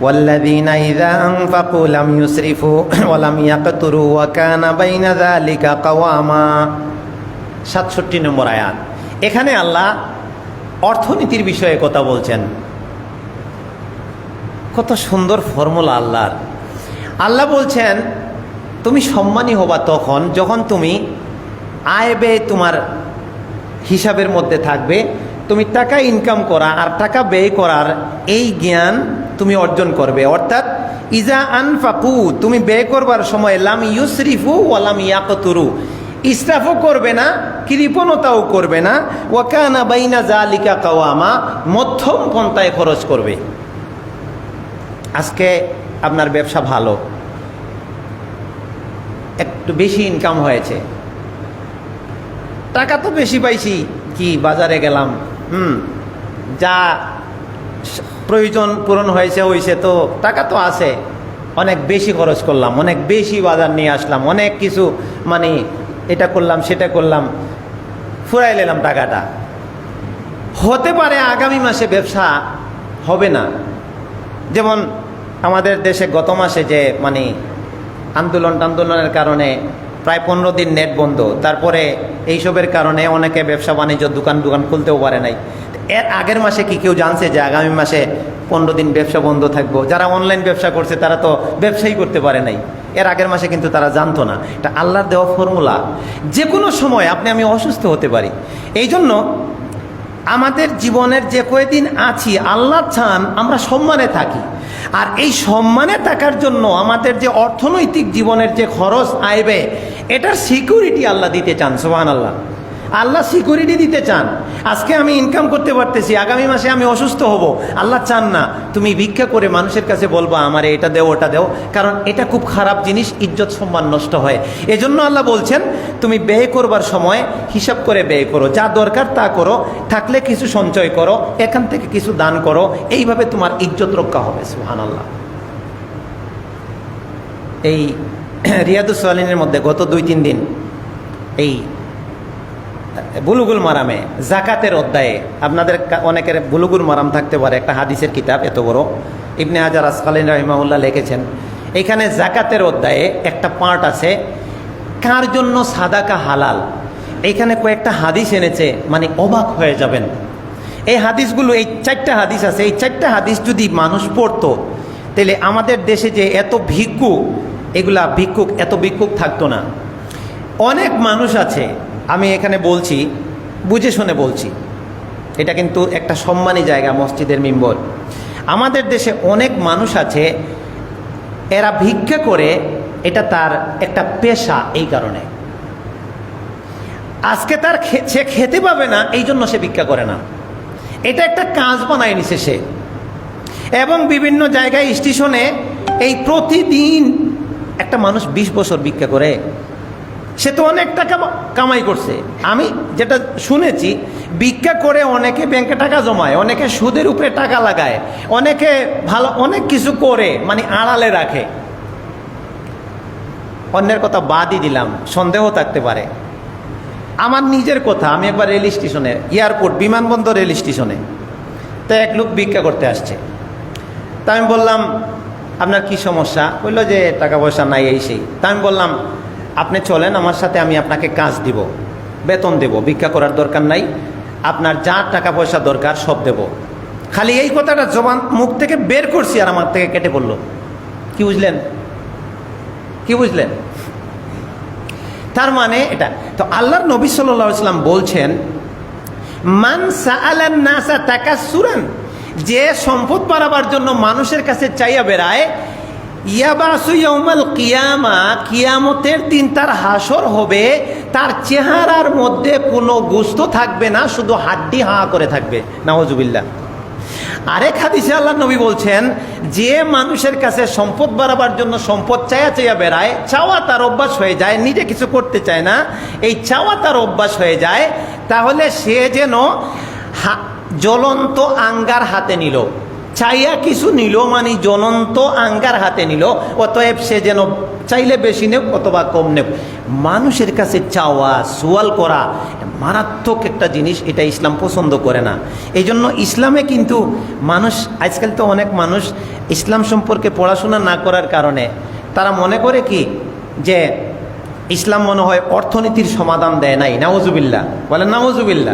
والذين إذا أنفقوا لم يسرفوا ولم يقتروا وكان بين ذلك قواما সাতষট্টি নম্বর আয়াত এখানে আল্লাহ অর্থনীতির বিষয়ে কথা বলছেন কত সুন্দর ফর্মুলা আল্লাহর আল্লাহ বলছেন তুমি সম্মানী হবা তখন যখন তুমি আয় ব্যয় তোমার হিসাবের মধ্যে থাকবে তুমি টাকা ইনকাম করা আর টাকা ব্যয় করার এই জ্ঞান তুমি অর্জন করবে। অর্থাৎ, ইজা আনফাকু তুমি ব্যয় করবার সময় লাম ইউসরিফু ওয়ালাম ইয়াকতুরু। ইসরাফও করবে না, কৃপণতাও করবে না। ওয়াকানা বাইনা জালিকা কাওয়ামা, মধ্যম পন্থায় খরচ করবে। আজকে আপনার ব্যবসা ভালো। একটু বেশি ইনকাম হয়েছে। টাকা তো বেশি পাইছি, কি বাজারে গেলাম। হুম, যা প্রয়োজন পূরণ হয়েছে হয়েছে তো, টাকা তো আছে। অনেক বেশি খরচ করলাম, অনেক বেশি বাজার নিয়ে আসলাম, অনেক কিছু মানে এটা করলাম, সেটা করলাম, ফুরাই নিলাম টাকাটা। হতে পারে আগামী মাসে ব্যবসা হবে না। যেমন আমাদের দেশে গত মাসে যে মানে আন্দোলন টান্দোলনের কারণে প্রায় পনেরো দিন নেট বন্ধ, তারপরে এইসবের কারণে অনেকে ব্যবসা বাণিজ্য দোকান দোকান খুলতেও পারে নাই। এর আগের মাসে কি কেউ জানছে যে আগামী মাসে পনেরো দিন ব্যবসা বন্ধ থাকব? যারা অনলাইন ব্যবসা করছে, তারা তো ব্যবসাই করতে পারে নাই। এর আগের মাসে কিন্তু তারা জানতো না। এটা আল্লাহর দেওয়া ফর্মুলা যে কোনো সময় আপনি, আমি অসুস্থ হতে পারি। এই জন্য আমাদের জীবনের যে কয়দিন আছি আল্লাহ চান আমরা সম্মানে থাকি। আর এই সম্মানে থাকার জন্য আমাদের যে অর্থনৈতিক জীবনের যে খরচ আইবে, এটার সিকিউরিটি আল্লাহ দিতে চান সোহান আল্লাহ আল্লাহ সিকিউরিটি দিতে চান। আজকে আমি ইনকাম করতে পারতেছি, আগামী মাসে আমি অসুস্থ হব। আল্লাহ চান না, তুমি ভিক্ষা করে মানুষের কাছে বলবা, আমার এটা দেও, ওটা দেও। কারণ এটা খুব খারাপ জিনিস, ইজ্জত সম্মান নষ্ট হয়। এজন্য আল্লাহ বলছেন, তুমি ব্যয় করবার সময় হিসাব করে ব্যয় করো। যা দরকার তা করো। থাকলে কিছু সঞ্চয় করো, এখান থেকে কিছু দান করো। এইভাবে তোমার ইজ্জত রক্ষা হবে সুহান আল্লাহ এই রিয়াদুসালিনের মধ্যে গত দুই তিন দিন এই বুলুগুল মারামে, জাকাতের অধ্যায়ে। আপনাদের অনেকের বুলুগুল মারাম থাকতে পারে, একটা হাদিসের কিতাব, এত বড়। ইবনে হাজার আসকালীন রহিমাউল্লাহ লিখেছেন, এখানে জাকাতের অধ্যায়ে একটা পার্ট আছে, কার জন্য সাদাকা হালাল? এখানে কয়েকটা হাদিস এনেছে মানে অবাক হয়ে যাবেন। এই হাদিসগুলো, এই চারটা হাদিস আছে, এই চারটা হাদিস যদি মানুষ পড়তো, তাহলে আমাদের দেশে যে এত ভিক্ষুক এগুলা ভিক্ষুক, এত ভিক্ষুক থাকতো না। অনেক মানুষ আছে আমি এখানে বলছি, বুঝে শুনে বলছি। এটা কিন্তু একটা সম্মানী জায়গা মসজিদের মিম্বর। আমাদের দেশে অনেক মানুষ আছে, এরা ভিক্ষা করে, এটা তার একটা পেশা এই কারণে। আজকে তার সে খেতে পাবে না এই জন্য সে ভিক্ষা করে না। এটা একটা কাজ বানায় নিছে সে। এবং বিভিন্ন জায়গায় স্টেশনে এই প্রতিদিন একটা মানুষ বিশ বছর ভিক্ষা করে। সে তো অনেক টাকা কামাই করছে। আমি যেটা শুনেছি, ভিক্ষা করে অনেকে ব্যাংকে টাকা জমায়, অনেকে সুদের উপরে টাকা লাগায়, অনেকে ভালো, অনেক কিছু করে মানে আড়ালে রাখে। অন্যের কথা বাদই দিলাম, সন্দেহ থাকতে পারে। আমার নিজের কথা, আমি একবার রেল স্টেশনে, এয়ারপোর্ট, বিমানবন্দর রেল স্টেশনে, তো এক লোক ভিক্ষা করতে আসছে। তা আমি বললাম, আপনার কি সমস্যা? বলল যে, টাকা পয়সা নাই, এই সেই। তা আমি বললাম আপনি চলেন, আমার সাথে আমি আপনাকে কাজ দিব, বেতন দেব, ভিক্ষা করার দরকার নাই, আপনার যা টাকা পয়সা দরকার সব দেব। খালি এই কথাটা জবান মুখ থেকে বের করছি আর আমার থেকে কেটে পড়ল কি বুঝলেন? কি বুঝলেন? তার মানে এটা, তো আল্লাহর নবী সাল্লাহ ইসলাম বলছেন, মান যে সম্পদ বাড়াবার জন্য মানুষের কাছে চাইয়া বেড়ায় ইয়াবাসু কিয়ামা, কিয়ামতের দিন তার হাসর হবে, তার চেহারার মধ্যে কোনো গুস্ত থাকবে না, শুধু হাড্ডি হাঁ করে থাকবে। নাওজুবিল্লাহ আরেক হাদিসে আল্লাহ নবী বলছেন, যে মানুষের কাছে সম্পদ বাড়াবার জন্য সম্পদ চায়া চাইয়া বেড়ায়, চাওয়া তার অভ্যাস হয়ে যায়, নিজে কিছু করতে চায় না, এই চাওয়া তার অভ্যাস হয়ে যায়, তাহলে সে যেন জ্বলন্ত আঙ্গার হাতে নিল। চাইয়া কিছু নিল মানে জ্বলন্ত আঙ্গার হাতে নিল। অতএব সে যেন চাইলে বেশি নেব অথবা কম নেব মানুষের কাছে চাওয়া, সোয়াল করা মারাত্মক একটা জিনিস, এটা ইসলাম পছন্দ করে না। এই জন্য ইসলামে কিন্তু মানুষ, আজকাল তো অনেক মানুষ ইসলাম সম্পর্কে পড়াশোনা না করার কারণে তারা মনে করে কি যে ইসলাম মনে হয় অর্থনীতির সমাধান দেয় নাই। নাওজুবিল্লা বলে নাওজুবিল্লা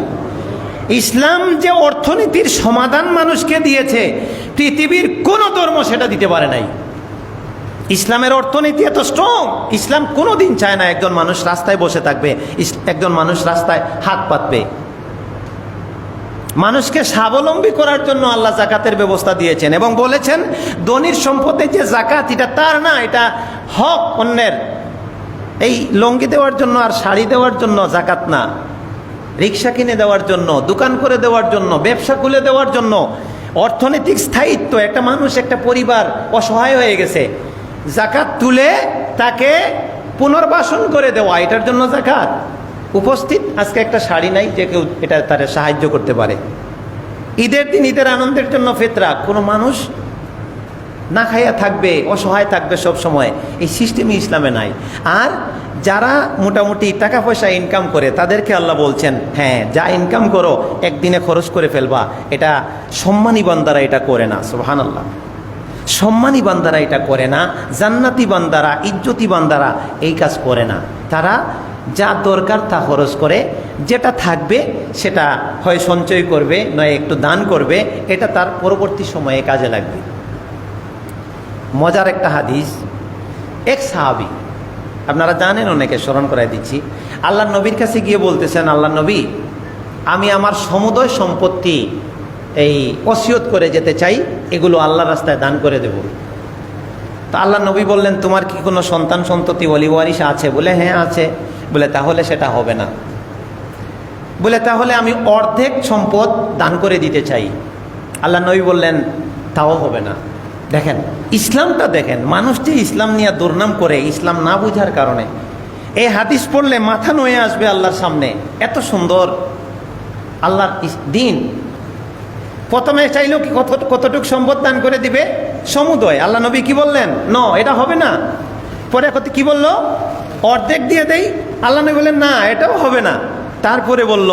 ইসলাম যে অর্থনীতির সমাধান মানুষকে দিয়েছে, পৃথিবীর কোন ধর্ম সেটা দিতে পারে নাই। ইসলামের অর্থনীতি এত স্ট্রং ইসলাম কোনো দিন চায় না একজন মানুষ রাস্তায় বসে থাকবে একজন মানুষ রাস্তায় হাত পাতবে। মানুষকে স্বাবলম্বী করার জন্য আল্লাহ জাকাতের ব্যবস্থা দিয়েছেন এবং বলেছেন, ধনির সম্পদে যে জাকাত, এটা তার না, এটা হক অন্যের। এই লঙ্গি দেওয়ার জন্য আর শাড়ি দেওয়ার জন্য জাকাত না। রিক্সা কিনে দেওয়ার জন্য, দোকান করে দেওয়ার জন্য, ব্যবসা খুলে দেওয়ার জন্য অর্থনৈতিক স্থায়িত্ব, একটা মানুষ, একটা পরিবার অসহায় হয়ে গেছে। জাকাত তুলে তাকে পুনর্বাসন করে দেওয়া, এটার জন্য জাকাত। উপস্থিত, আজকে একটা শাড়ি নাই, যে কেউ এটা তার সাহায্য করতে পারে। ঈদের দিন, ঈদের আনন্দের জন্য ফেতরা, কোনো মানুষ না খাইয়া থাকবে, অসহায় থাকবে সব সময় এই সিস্টেমই ইসলামে নাই। আর যারা মোটামুটি টাকা পয়সা ইনকাম করে, তাদেরকে আল্লাহ বলছেন হ্যাঁ যা ইনকাম করো, একদিনে খরচ করে ফেলবা। এটা সম্মানী বান্দারা এটা করে না সুহান আল্লাহ সম্মানী বান্দারা এটা করে না, জান্নাতি বান্দারা, ইজ্জতি বান্দারা এই কাজ করে না। তারা যা দরকার তা খরচ করে, যেটা থাকবে সেটা হয় সঞ্চয় করবে, নয় একটু দান করবে, এটা তার পরবর্তী সময়ে কাজে লাগবে। মজার একটা হাদিস, এক সাহাবি আপনারা জানেন অনেকে, স্মরণ করাই দিচ্ছি। আল্লাহ নবীর কাছে গিয়ে বলতেছেন, আল্লাহ নবী, আমি আমার সমুদয় সম্পত্তি এই অসিয়ত করে যেতে চাই, এগুলো আল্লাহ রাস্তায় দান করে দেব। তা আল্লাহ নবী বললেন, তোমার কি কোনো সন্তান সন্ততি অলি ওয়ারিস আছে? বলে হ্যাঁ আছে। বলে, তাহলে সেটা হবে না। বলে, তাহলে আমি অর্ধেক সম্পদ দান করে দিতে চাই। আল্লাহ নবী বললেন, তাও হবে না। দেখেন, ইসলামটা দেখেন, মানুষ যে ইসলাম নিয়ে দুর্নাম করে, ইসলাম না বুঝার কারণে। এই হাদিস পড়লে মাথা নয়ে আসবে আল্লাহর সামনে। এত সুন্দর আল্লাহর দিন। প্রথমে চাইলো কি কত কতটুক সম্পদ দান করে দিবে? সমুদয়। আল্লাহ নবী কি বললেন? ন, এটা হবে না। পরে কত কি বলল? অর্ধেক দিয়ে দেই। আল্লাহ নবী বললেন, না, এটাও হবে না। তারপরে বলল,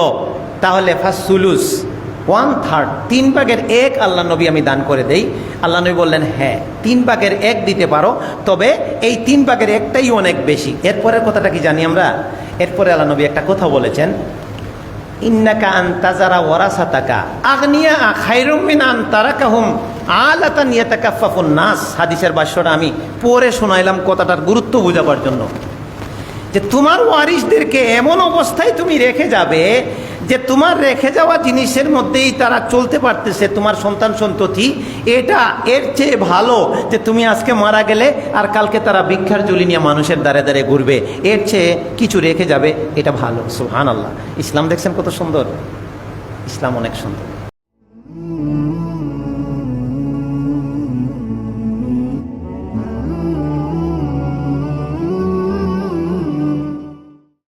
তাহলে ফার্স্ট সুলুস ওয়ান থার্ড তিন ভাগের এক আল্লাহ নবী আমি দান করে দেই। আল্লাহ নবী বললেন হ্যাঁ তিন ভাগের এক দিতে পারো, তবে এই তিন ভাগের একটাই অনেক বেশি। এরপরের কথাটা কি জানি আমরা? এরপরে আল্লাহ নবী একটা কথা বলেছেন, ইন্নাকা আন্তাজারা ওয়ারাসাতাকা, আগনিয়া খাইরুম মিন আনতারাকাহুম আলাতান ইয়াতাকাফফুন নাস। হাদিসের ভাষ্যটা আমি পড়ে শোনাইলাম কথাটার গুরুত্ব বোঝাবার জন্য। যে তোমার ওয়ারিসদেরকে এমন অবস্থায় তুমি রেখে যাবে যে তোমার রেখে যাওয়া জিনিসের মধ্যেই তারা চলতে পারতেছে, তোমার সন্তান সন্ততি। এটা এর চেয়ে ভালো যে তুমি আজকে মারা গেলে আর কালকে তারা ভিক্ষার জুলি নিয়ে মানুষের দ্বারে দ্বারে ঘুরবে। এর চেয়ে কিছু রেখে যাবে, এটা ভালো। সুহান আল্লাহ ইসলাম দেখছেন কত সুন্দর? ইসলাম অনেক সুন্দর।